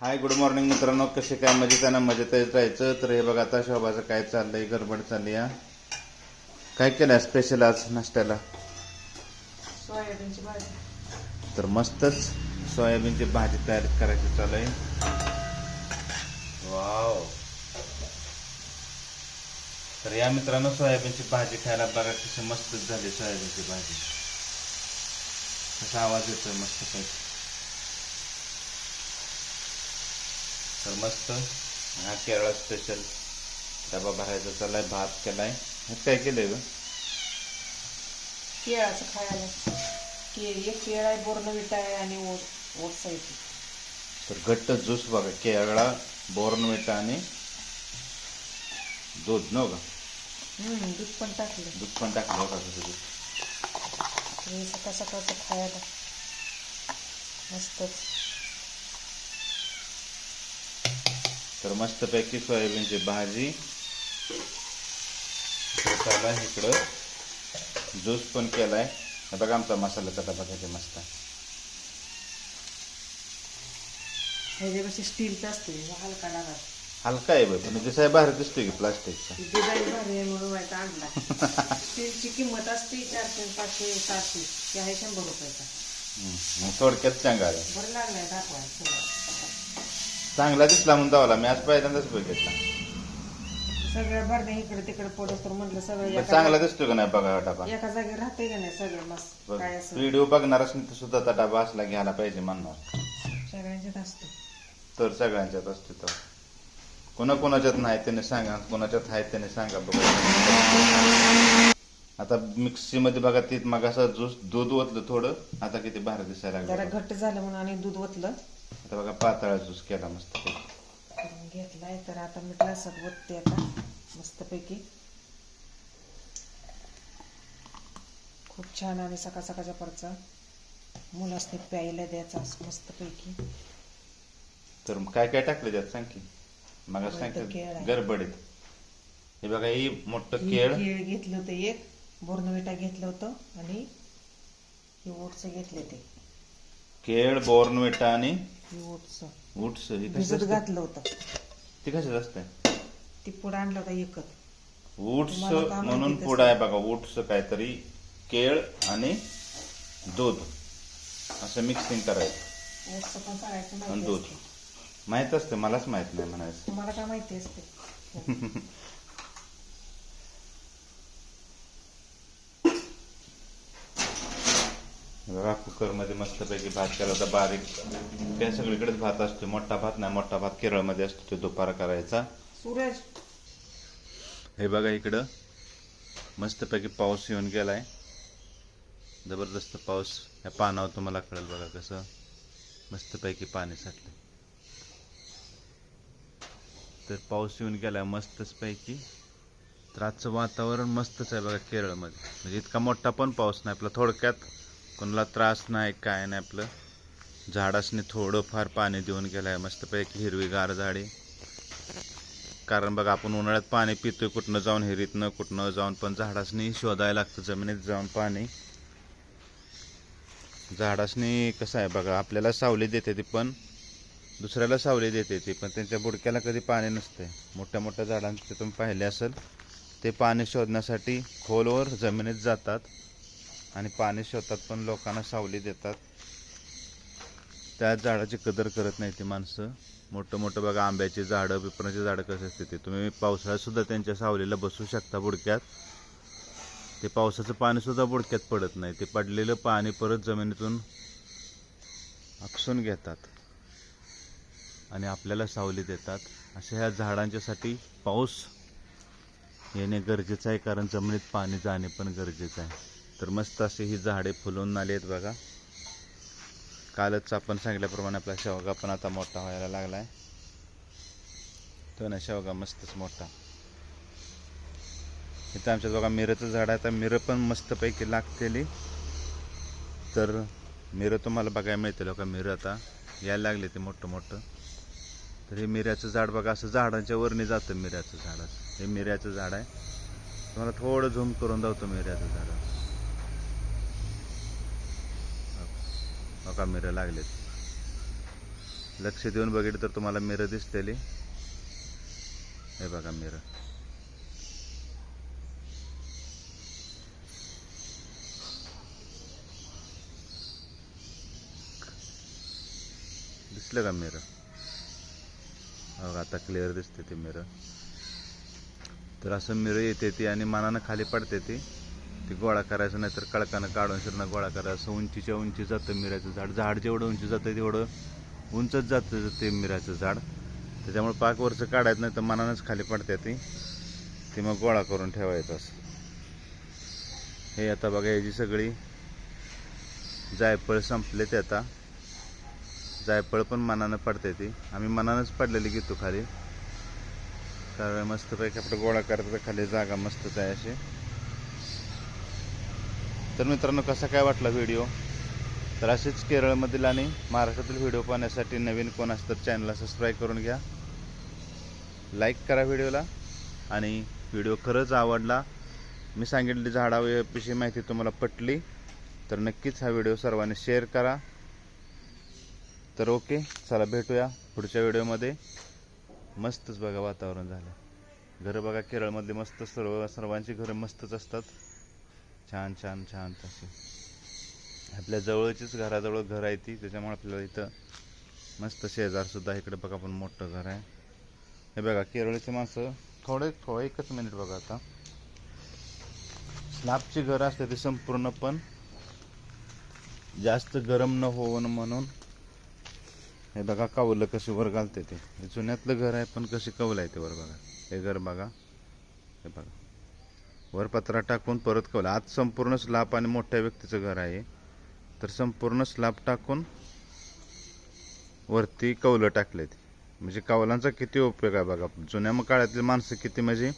Hi good morning मित्रांनो. कसे काय मजेत आहे ना? मजेत राहायचं. तर हे बघा आता शोभाचं काय चाललंय? गडबड चालली या काय केलं स्पेशल आज नाश्त्याला? सोयाबीनची भाजी. तर मस्तच. सोयाबीनची भाजी तयार करायची चालू आहे. वाव. तर या मित्रांनो सोयाबीनची भाजी खायला बघा कशी मस्तच झाली सोयाबीनची भाजी. कसा आवाज येतोय मस्त पैकी तर मस्त. हा केरळ स्पेशल डबा भरायचा चाललाय भात केलाय. ह्यात काय केलंय ग? केळाचं खायला. के एक केळ आहे बोर्नविटा आहे आणि ओट्स आहे. तर घट्ट ज्यूस बघा केळा बोर्नविटा आणि दूध न का? दूध पण टाकलं. दूध पण टाकलं कसं दूध. हे सकाळ सकाळचं खायला. मस्तच. तर मस्तपैकी सोयाबीनची भाजी. आहे इकडं. ज्यूस पण केलाय. हे बघा आमचा मसाल्याचा डबा किती मस्त. आहे ह्याच्यापेक्षा स्टीलचं असते हलका डागा. हलका आहे बघ पण दिसाय बाहेर दिसतोय की प्लास्टिकचा डिझाईन भारी आहे म्हणून व्हायचा आणला. स्टीलची किंमत असते चारशे पाचशे सहाशे. ती आहे शंभर रुपयाचा. मग थोडक्यात चांगला आहे बरं लागलाय दाखवायला. चांगला दिसला म्हणून दावला मी आज पहिल्यांदाच बघितला इकडे तिकडे पडत तर म्हटलं सगळं पण एका चांगला दिसतोय का नाही बघा डबा? एका जागी राहते का नाही सगळं मस्त? काय असं? व्हिडिओ बघणार असेल तर सुद्धा त्या डबा असला घ्यायला पाहिजे म्हणणार. सगळ्यांच्यात असतं. तर सगळ्यांच्यात असते तर कोणा कोणाच्यात नाही त्याने सांगा कोणाच्यात आहे त्याने सांगा बघा. आता मिक्सी मध्ये बघा ते मग असं दूध ओतलं थोडं आता किती भारी दिसायला जरा लागलं घट्ट झालं म्हणून आणि दूध ओतलं. आता बघा पातळा ज्यूस केला मस्त घेतलाय तर आता मी ग्लासात ओतते आता मस्तपैकी खूप छान आणि सकाळ सकाळच्या परचा. मुलासने प्यायला द्यायचा मस्तपैकी तर काय काय टाकलं त्यात? सांग की. मग मोठं केळ सांग आहे. गडबडीत. हे बघा ही मोठं केळ. केळ घेतलं होतं एक बोर्नविटा घेतलं होतं आणि हे ओट्स घेतले ते. केळ बोर्नविटा आणि उट्स ही भिजत घातलं होतं. ती कशाच असते ती पुढं आणलं होतं एकच. ऊट्स तुम्हाला काय माहिती म्हणून तसं? पुढं आहे बघा ऊट्स काहीतरी केळ आणि दूध. असं मिक्सिंग करायचं. पण आणि माहिती दूध. असते. माहीत असते मलाच माहीत नाही म्हणायचं. तुम्हाला काय माहिती असते? बघा कुकरमध्ये मस्तपैकी भात केला होता बारीक. त्या सगळीकडेच भात असतो मोठा भात नाही मोठा भात केरळमध्ये असतो तो दुपारा करायचा. हे बघा इकडं. मस्तपैकी पाऊस येऊन गेलाय. जबरदस्त पाऊस. या पानावर तुम्हाला कळेल बघा कसं मस्तपैकी पाणी साठलं तर पाऊस येऊन गेलाय मस्तच पैकी तर आजचं वातावरण मस्तच आहे बघा केरळमध्ये. म्हणजे इतका मोठा पण पाऊस नाही आपला थोडक्यात कोणाला त्रास नाही काय नाही आपलं. झाडासनी थोडंफार पाणी देऊन गेलं आहे मस्तपैकी हिरवीगार झाडे. कारण बघा आपण उन्हाळ्यात पाणी पितोय कुठनं जाऊन हिरीतनं कुठनं जाऊन पण झाडासनी शोधायला लागतं जमिनीत जाऊन पाणी. झाडासनी कसं आहे बघा आपल्याला सावली देते ती पण दुसऱ्याला सावली देते ती पण त्यांच्या बुडक्याला कधी पाणी नसते मोठ्या मोठ्या झाडांचे तुम्ही पाहिले असेल ते पाणी शोधण्यासाठी खोलवर जमिनीत जातात. आणि पाणी शेतात पण लोकांना सावली देतात. त्या झाडाची कदर करत नाही ती माणसं. मोठं मोठं बघा आंब्याची झाडं पिपराची झाडं कशी असते ते. तुम्ही पावसाळ्यातसुद्धा त्यांच्या सावलीला बसू शकता बुडक्यात. ते पावसाचं पाणीसुद्धा बुडक्यात पडत नाही. ते पडलेलं पाणी परत जमिनीतून आपसून घेतात. आणि आपल्याला सावली देतात. अशा ह्या झाडांच्यासाठी पाऊस येणे गरजेचं आहे कारण जमिनीत पाणी जाणे पण गरजेचं आहे. तर मस्त अशी ही झाडे फुलून आली आहेत बघा. कालच आपण सांगितल्याप्रमाणे आपला शेवगा पण आता मोठा व्हायला लागला आहे तो ना शेवगा मस्तच मोठा. इथं आमच्यात बघा मिरचं झाड आहे. तर मिरं पण मस्तपैकी लागतेली. तर मिरं तुम्हाला बघायला मिळते का मिरं आता यायला लागले ते मोठं मोठं. तर हे मिऱ्याचं झाड बघा असं झाडांच्या वरनी जातं मिऱ्याचं झाड. हे मिऱ्याचं झाड आहे. तुम्हाला थोडं झूम करून दावतो मिऱ्याचं झाड. बघा मिरं लागलेत. लक्ष देऊन बघितलं तर तुम्हाला मिरं दिसतेली. हे बघा मिरं. दिसलं का मिरं? बघा आता क्लिअर दिसते ते मिरं. तर असं मिरं येते ती आणि मनानं खाली पडते ती. ते गोळा करायचं नाहीतर कळकानं काढून शिरणं गोळा करायचं. उंचीच्या उंची जातं मिऱ्याचं झाड. झाड जेवढं उंची जातं तेवढं उंचच जातं ते मिऱ्याचं झाड. त्याच्यामुळे पाक वर्ष काढायचं नाही तर मनानंच खाली पडते ती. ते मग गोळा करून ठेवायचं असं. हे आता बघा याची सगळी जायफळ संपले ते आता. जायफळ पण मनानं पडते ती. आम्ही मनानंच पडलेली घेतो खाली. कारण मस्तपैकी आपलं गोळा करता तर खाली जागा मस्तच आहे अशी. तर मित्रांनो कसा काय वाटला व्हिडिओ तर असेच केरळमधील आणि महाराष्ट्रातील व्हिडिओ पाहण्यासाठी नवीन कोण असतं चॅनलला सबस्क्राईब करून घ्या. लाईक करा व्हिडिओला आणि व्हिडिओ खरंच आवडला. मी सांगितली झाडाविषयी माहिती तुम्हाला पटली तर नक्कीच हा व्हिडिओ सर्वांनी शेअर करा. तर ओके चला भेटूया पुढच्या व्हिडिओमध्ये मस्तच बघा वातावरण झालं. घरं बघा केरळमधले मस्त सर्व सर्वांची घरं मस्तच असतात. छान छान छान तशी आपल्या जवळचीच घराजवळ घर आहे ती त्याच्यामुळे आपल्याला इथं मस्त शेजारसुद्धा इकडे बघा पण मोठं घर आहे. हे बघा केरळचे माणसं थोडे थोडं एकच मिनिट बघा आता. स्लॅबची घरं असते ती संपूर्ण पण जास्त गरम न होवन म्हणून. हे बघा कावलं कशी वर घालते ते. हे जुन्यातलं घर आहे पण कशी कवलं आहे ते वर बघा. हे घर बघा. हे बघा. वर पत्रा टाकून परत कवलं. आज संपूर्ण स्लाप आणि मोठ्या व्यक्तीचं घर आहे. तर संपूर्ण स्लाप टाकून वरती कवलं टाकले म्हणजे कवलांचा किती उपयोग आहे बघा. जुन्या मग काळातली माणसं किती म्हणजे